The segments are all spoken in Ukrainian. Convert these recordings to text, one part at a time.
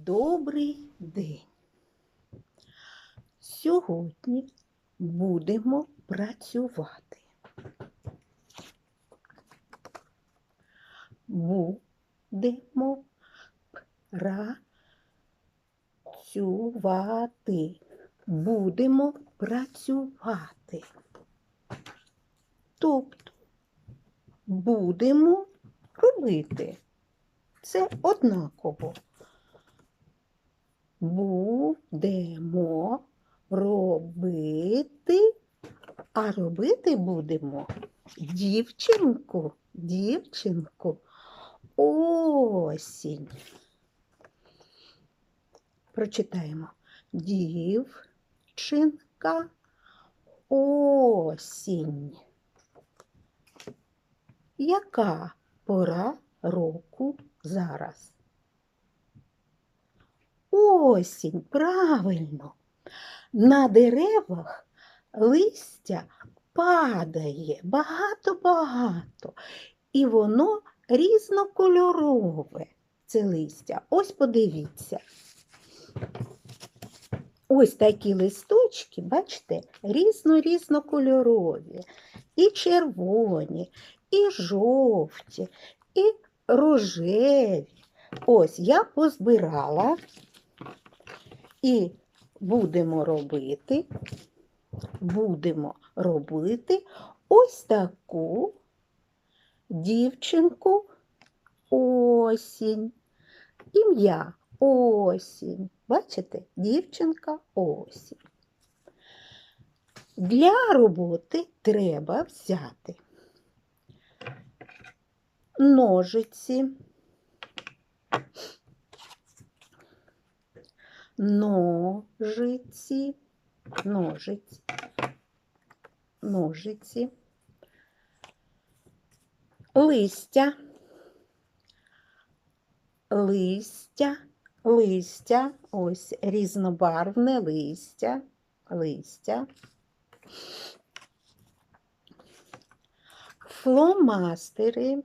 Добрий день. Сьогодні будемо працювати. Будемо працювати. Будемо працювати. Тобто будемо робити. Це однаково. Будемо робити, а робити будемо дівчинку, дівчинку, осінь. Прочитаємо. Дівчинка, осінь. Яка пора року зараз? Осінь, правильно. На деревах листя падає багато-багато, і воно різнокольорове. Це листя. Ось подивіться. Ось такі листочки, бачите, різно-різнокольорові. І червоні, і жовті, і рожеві. Ось я позбирала і будемо робити, будемо робити ось таку дівчинку осінь. Ім'я осінь. Бачите, дівчинка осінь. Для роботи треба взяти ножиці, ножиці, ножиці, ножиці, листя, листя, листя, ось різнобарвне листя, листя. Фломастери.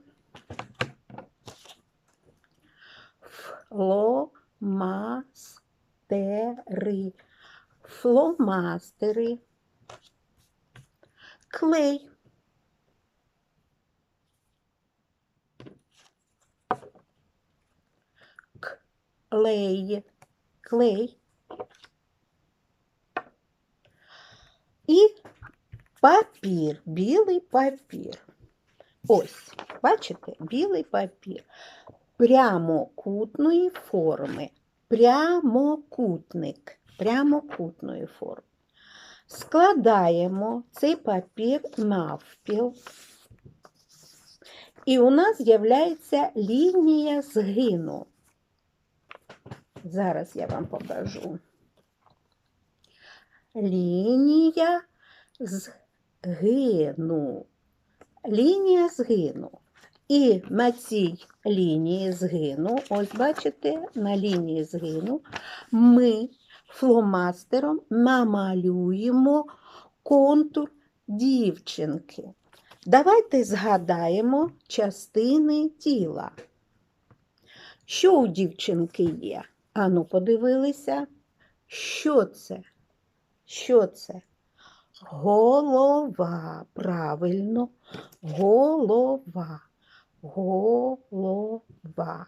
Фломастери. Фломастери. Клей. Клей. Клей. І папір, білий папір. Ось, бачите, білий папір прямокутної форми. Прямокутник прямокутної форми. Складаємо цей папір навпіл. І у нас з'являється лінія згину. Зараз я вам покажу. Лінія згину. Лінія згину. І на цій лінії згину, ось бачите, на лінії згину ми фломастером намалюємо контур дівчинки. Давайте згадаємо частини тіла. Що у дівчинки є? Ану, подивилися, що це? Що це? Голова. Правильно, голова. Голова.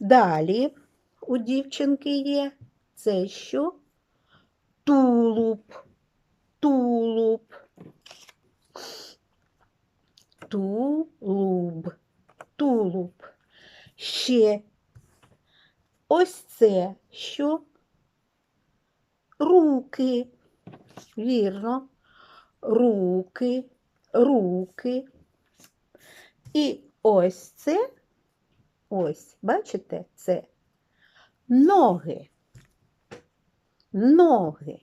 Далі у дівчинки є це що? Тулуб. Тулуб. Тулуб. Тулуб. Ще ось це що? Руки. Вірно. Руки, руки. І ось це, ось, бачите, це ноги. Ноги.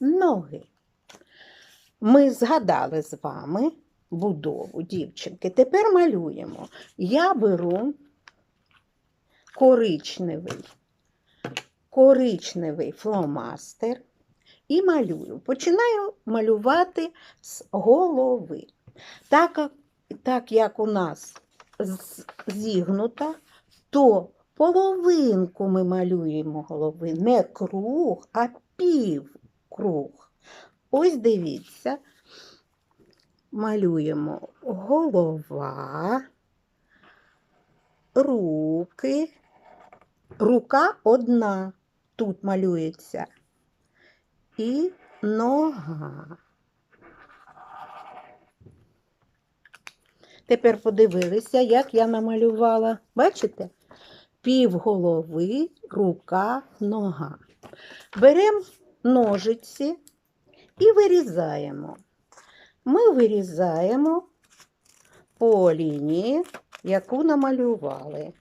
Ноги. Ми згадали з вами будову дівчинки. Тепер малюємо. Я беру коричневий, коричневий фломастер і малюю. Починаю малювати з голови. Так, як- так як у нас зігнута, то половинку ми малюємо голови. Не круг, а півкруг. Ось дивіться, малюємо голова, руки, рука одна тут малюється. І нога. Тепер подивилися, як я намалювала. Бачите? Пів голови, рука, нога. Беремо ножиці і вирізаємо. Ми вирізаємо по лінії, яку намалювали.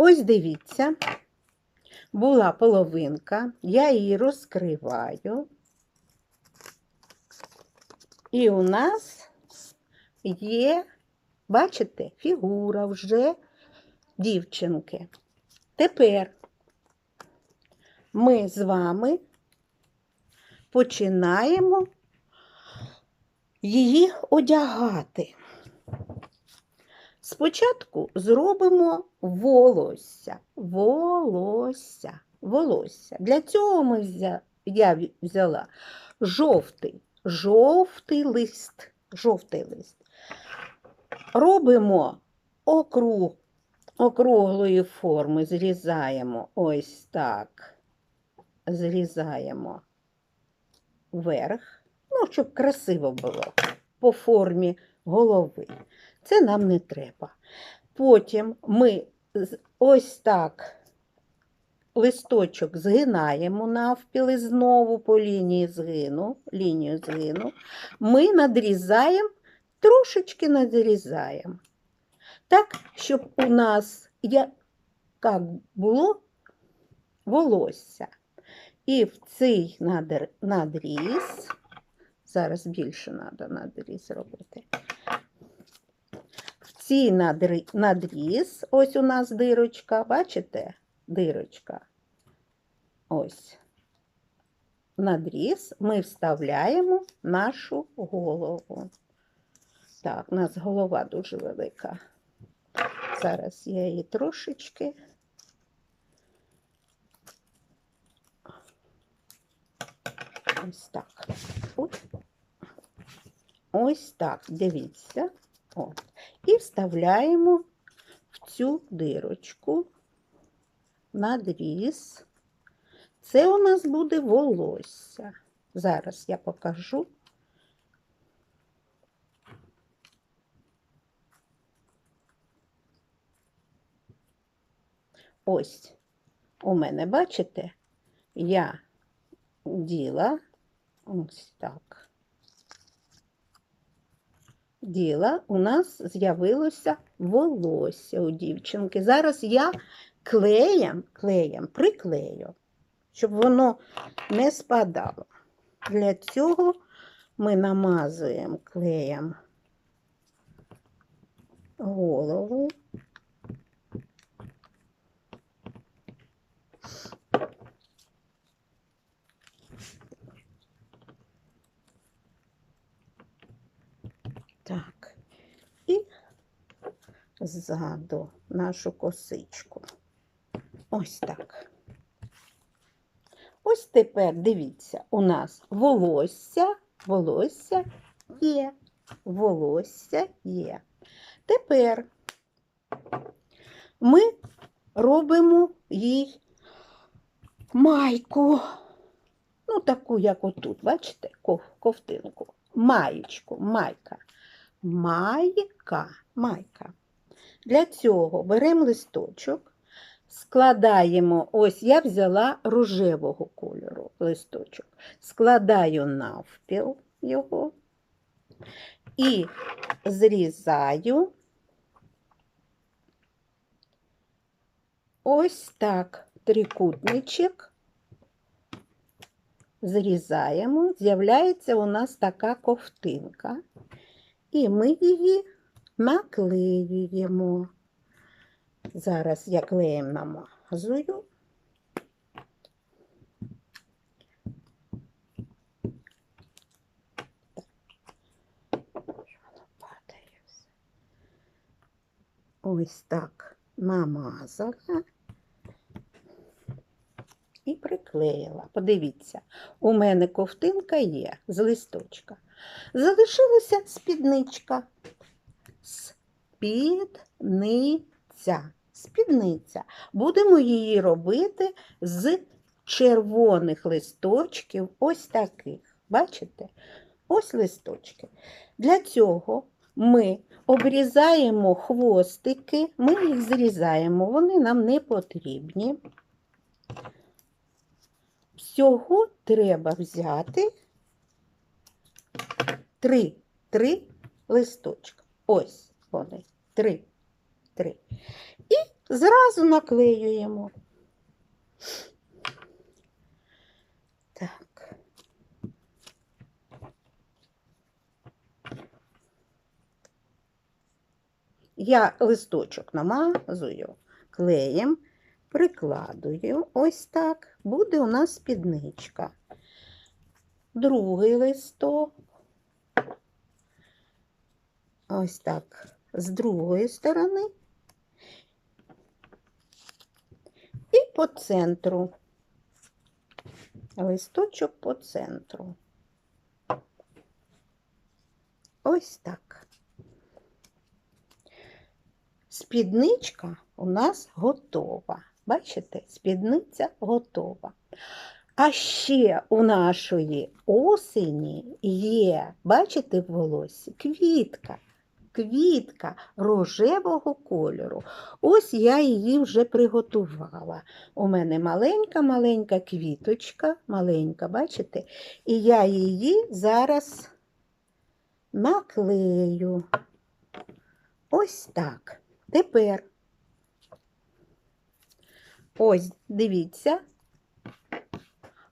Ось дивіться, була половинка, я її розкриваю. І у нас є, бачите, фігура вже дівчинки. Тепер ми з вами починаємо її одягати. Спочатку зробимо волосся. Волосся. Волосся. Для цього ми взя... я взяла жовтий, жовтий лист. Жовтий лист. Робимо округ, округлої форми, зрізаємо ось так. Зрізаємо вверх, ну, щоб красиво було по формі голови. Це нам не треба. Потім ми ось так листочок згинаємо навпіли знову по лінії згину, лінію згину. Ми надрізаємо, трошечки надрізаємо. Так, щоб у нас як було волосся. І в цей надріз, зараз більше треба надріз робити. В цій надри- надріз, ось у нас дирочка, бачите? Дирочка. Ось. Надріз ми вставляємо нашу голову. Так, у нас голова дуже велика. Зараз я її трошечки. Ось так. Ось так, дивіться. От. І вставляємо в цю дирочку надріз. Це у нас буде волосся. Зараз я покажу. Ось у мене, бачите, я діла ось так. Діла, у нас з'явилося волосся у дівчинки. Зараз я клеєм, клеєм приклею, щоб воно не спадало. Для цього ми намазуємо клеєм голову. Так, і ззаду нашу косичку. Ось так. Ось тепер дивіться, у нас волосся, волосся є, волосся є. Тепер ми робимо їй майку. Ну, таку, як отут, бачите, ковтинку. Маєчку, майка. Майка, майка. Для цього беремо листочок, складаємо, ось я взяла рожевого кольору листочок, складаю навпіл його і зрізаю ось так. Трикутничок. Зрізаємо, з'являється у нас така ковтинка. І ми її наклеюємо. Зараз я клеєм намазую. Ось так намазала і приклеїла. Подивіться, у мене ковтинка є з листочка. Залишилася спідничка. Спідниця. Спідниця. Будемо її робити з червоних листочків, ось таких. Бачите? Ось листочки. Для цього ми обрізаємо хвостики, ми їх зрізаємо, вони нам не потрібні. Всього треба взяти три, три листочка. Ось вони, три, три. І зразу наклеюємо. Так. Я листочок намазую клеєм, прикладую. Ось так. Буде у нас спідничка. Другий листок. Ось так. З другої сторони. І по центру. Листочок по центру. Ось так. Спідничка у нас готова. Бачите, спідниця готова. А ще у нашої осені є, бачите, в волосі квітка. Квітка рожевого кольору. Ось я її вже приготувала. У мене маленька-маленька квіточка, маленька, бачите? І я її зараз наклею. Ось так. Тепер. Ось, дивіться.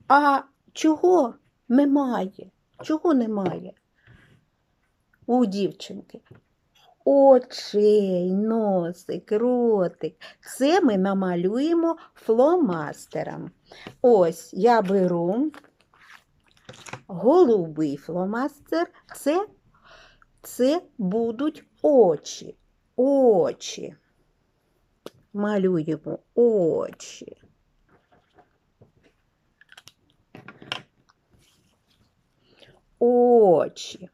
А чого немає? Чого немає у дівчинки? Очей, носик, ротик. Це ми намалюємо фломастером. Ось я беру голубий фломастер. Це, це будуть очі. Очі. Малюємо очі. Очі.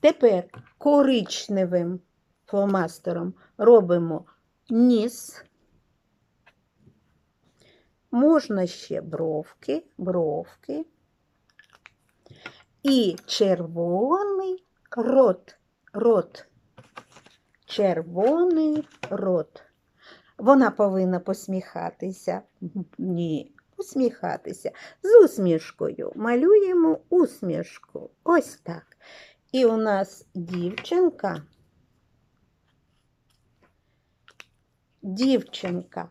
Тепер коричневим фломастером робимо ніс. Можна ще бровки, бровки. І червоний рот, рот, червоний рот. Вона повинна посміхатися. Ні, посміхатися. З усмішкою малюємо усмішку. Ось так. І у нас дівчинка. Дівчинка.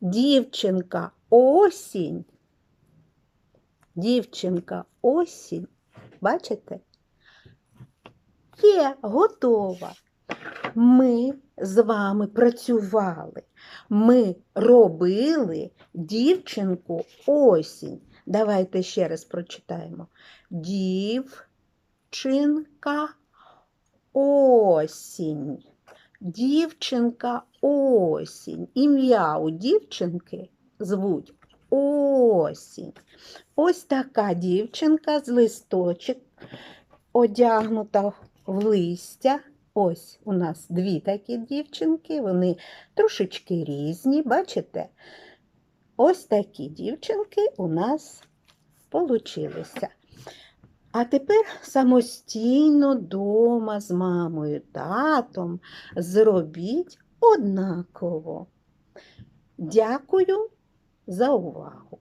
Дівчинка осінь. Дівчинка осінь. Бачите? Є готова. Ми з вами працювали. Ми робили дівчинку осінь. Давайте ще раз прочитаємо. Дівчинка осінь. Дівчинка осінь. Ім'я у дівчинки звуть осінь. Ось така дівчинка з листочок одягнута в листя. Ось у нас дві такі дівчинки, вони трошечки різні, бачите? Ось такі дівчинки у нас получилися. А тепер самостійно дома з мамою, татом зробіть однаково. Дякую за увагу.